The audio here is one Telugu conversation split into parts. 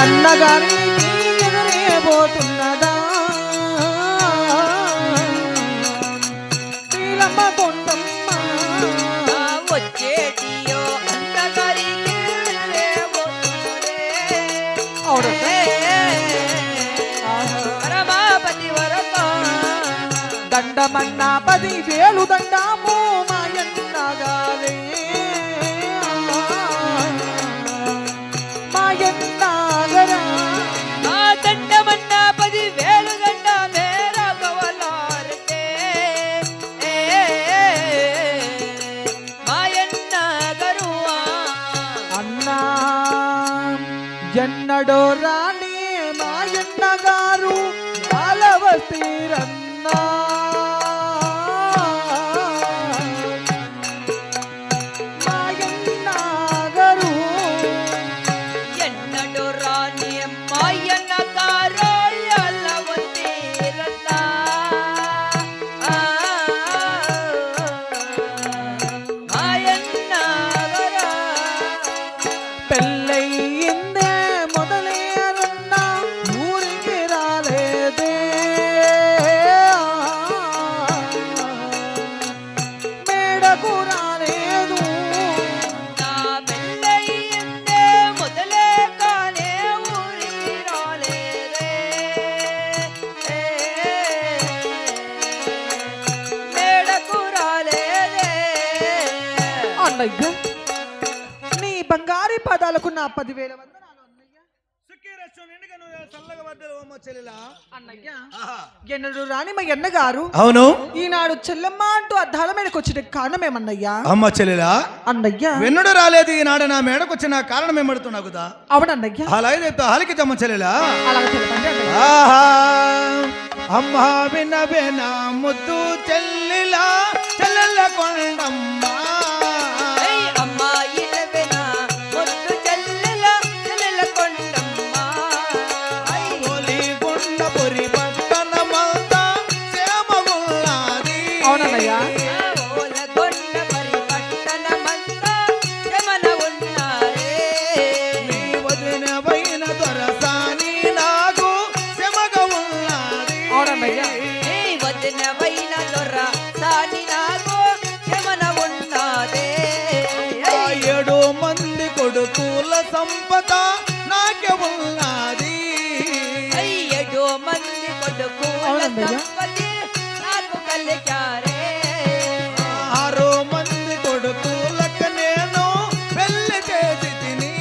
కన్నగారికి ఎదురేబోతున్నదా? నీలమ్మ కొండమ్మ వచ్చేటియో దండమన్న పది వేలు దండము మాయన్నగాలే ఎన్నడో అన్నయ్య నీ బంగారి పదాలకు నా పదివేల వందనాలు అన్నయ్య. ఎన్నడు రాని మా అన్నగారు అవును. ఈనాడు చెల్లెమ్మ అంటూ అద్దాల మీదకి వచ్చిన కారణమేమన్నయ్యా అమ్మ చెల్లెలా? అన్నయ్య. వెన్నుడు రాలేదు ఈనాడు నా మేడకు వచ్చిన కారణం ఏమడుతున్నావు కదా అవునన్నయ్య. అలా అయితే హాలికి అమ్మ చెల్లెలా? అలాగే అన్నయ్య. ఆహా అమ్మా వినవేనా ముద్దు చెల్లెలా? చెల్లెల కొండమ్మ. కొడుకుల సంపద నాకే ఉన్నది. అయ్యడో మంది కొడుకుల నాకు కలిగారే. ఆరు మంది కొడుకులకు నేను పెళ్ళి చేసి తిని.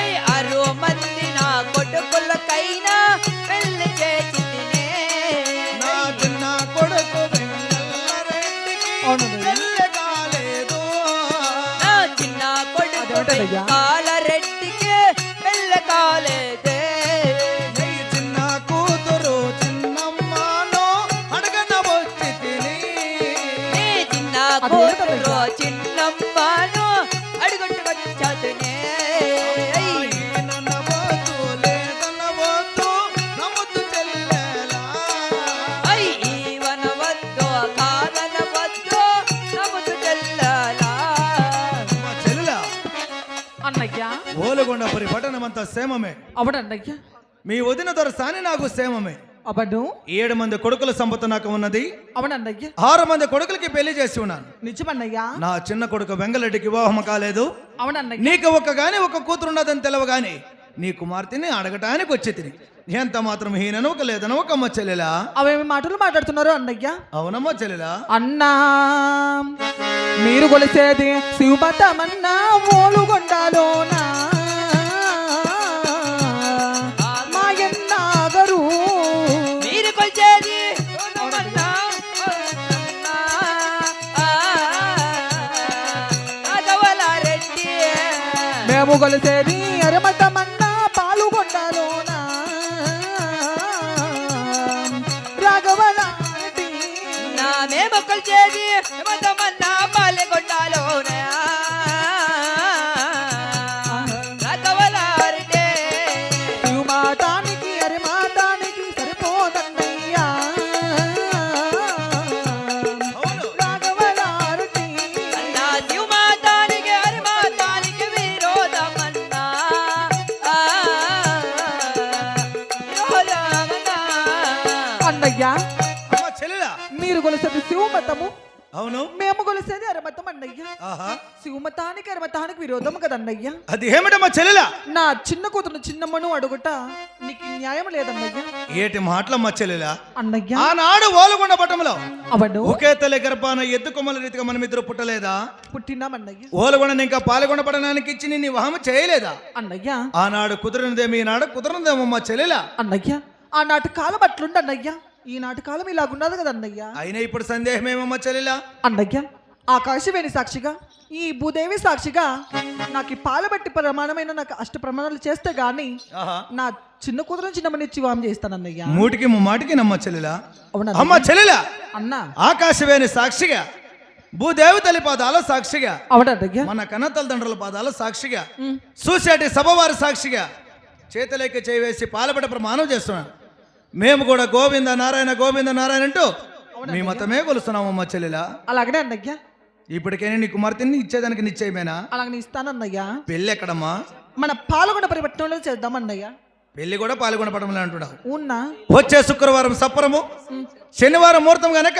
ఏయ్ ఆరో మంది నా కొడుకులకైనా పెళ్ళి చేసి తినే. నా చిన్న కొడుకు వెంగళరెడ్డికి కొడుకు అదేంటయ్యా? కాలరెడ్డికి పెళ్ళి కాలేదే చిన్న కూతురు చిన్నమ్మను అడగన వచ్చి తిని నీ చిన్న అదేంటయ్యా? కూతురు సేమమే. అవునన్నయ్య మీ వదిన దొరసాని నాకు సేమమే. అవను ఏడు మంది కొడుకుల సంపద నాకు ఉన్నది. అవునన్నయ్య ఆరు మంది కొడుకులకి పెళ్ళి చేసి ఉన్నాను. నిజమన్నయ్య. నా చిన్న కొడుకు వెంగళరెడ్డికి వివాహం కాలేదు. అవునన్నయ్య నీకు ఒక్క గాని ఒక కూతురు ఉన్నదని తెలవగాని నీ కుమార్తెని అడగటానికి వచ్చి తిని ఎంత మాత్రం హీననవక లేదనవక అమ్మ చెల్లెలా? అవేమి మాటలు మాట్లాడుతున్నారు అన్నయ్య? అవునమ్మా చెల్లెలా? అన్నా మీరు కొలిసేది శివపతమన్నా ఓలుగొండలోనా? మేము కొలిసేది అరమతమన్నా పాలుగొండలోనా. రాఘవలాంటి నా మేము కొలిచేది ఏమంతమన్నా పాలెగొండాలోనే. అన్నయ్యా అమ్మ చెల్లెలా? మీరు కొలిసేది శివమతము. అవును. మేము కొలిసేది అరమతం అన్నయ్య. ఆహా. శివమతానికి అరమతానికి విరోధం కదన్నయ్య. అది ఏమిటమ్మా చెల్లెలా? నా చిన్న కూతురు చిన్నమ్మను అడుగుట నీకు న్యాయం లేదన్నయ్య. ఏటి మాటలమ్మా చెల్లెలా? అన్నయ్య. ఆనాడు ఓలుగొండ పట్టంలో అవను ఒకే తల్లి గర్భాన ఎద్దు కొమ్మల రీతిగా మనం ఇద్దరు పుట్టలేదా? పుట్టినామన్నయ్య. ఓలుగొండని ఇంకా పాల్గొండ పట్టణానికి ఇచ్చి నిన్ను వివాహం చేయలేదా? అన్నయ్య. ఆనాడు కుదిరినదేమి ఈనాడు కుదరనిదేమమ్మా చెల్లెలా? అన్నయ్య ఆనాటి కాలం అట్లుండి అన్నయ్య ఈనాటి కాలం ఇలాగున్నది కదన్నయ్య అయినా ఇప్పుడు సందేహం ఏమమ్మా చెల్లెలా? అన్నయ్య ఆకాశవేణి సాక్షిగా ఈ భూదేవి సాక్షిగా నాకు ఈ పాలబట్టి ప్రమాణమైన నాకు అష్ట ప్రమాణాలు చేస్తే గాని నా చిన్న కూతురు చిన్నమనిచ్చి వాం చేస్తానన్నయ్య. మూటికి ముమ్మాటికి నమ్మ చెల్లెలా? అవునా అమ్మ చెల్లెలా? అన్న. ఆకాశవేణి సాక్షిగా భూదేవి తల్లి పాదాల సాక్షిగా అవునన్నయ్య మన కన్న తల్లిదండ్రుల పాదాల సాక్షిగా. చూసేటి సభవారి సాక్షిగా చేతులెక్క చేయవేసి పాలపడ ప్రమాణం చేస్తున్నాను. మేము కూడా గోవింద నారాయణ గోవింద నారాయణ అంటూ మీ మతమే కొలుస్తున్నాము అమ్మ చెల్లెలా? అలాగనే అన్నయ్య ఇప్పటికైనా నీ కుమార్తెని ఇచ్చేదానికి నిశ్చయమేనా? అలాగనే ఇస్తానన్నయ్య పెళ్ళి ఎక్కడమ్మా? మన పాల్గొండ పరిపట్నంలో చేద్దామన్నయ్య పెళ్ళి కూడా పాల్గొన పడమలే అంటున్నావు. ఉన్నా వచ్చే శుక్రవారం సప్పరము ఉమ్. శనివారం ముహూర్తం గనక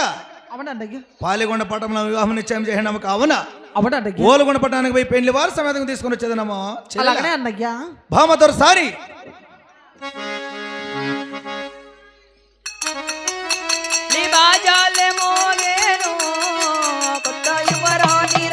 అవునన్నయ్య పాల్గొండ పట్టణంలో వివాహం నిశ్చయం చేయడం అవునా? అవునన్నయ్య ఓలుగొండ పట్టణానికి పోయి పెళ్ళి వారు సమేతంగా తీసుకుని వచ్చేదనమ్మా అలాగనే అన్నయ్య. భామతోసారి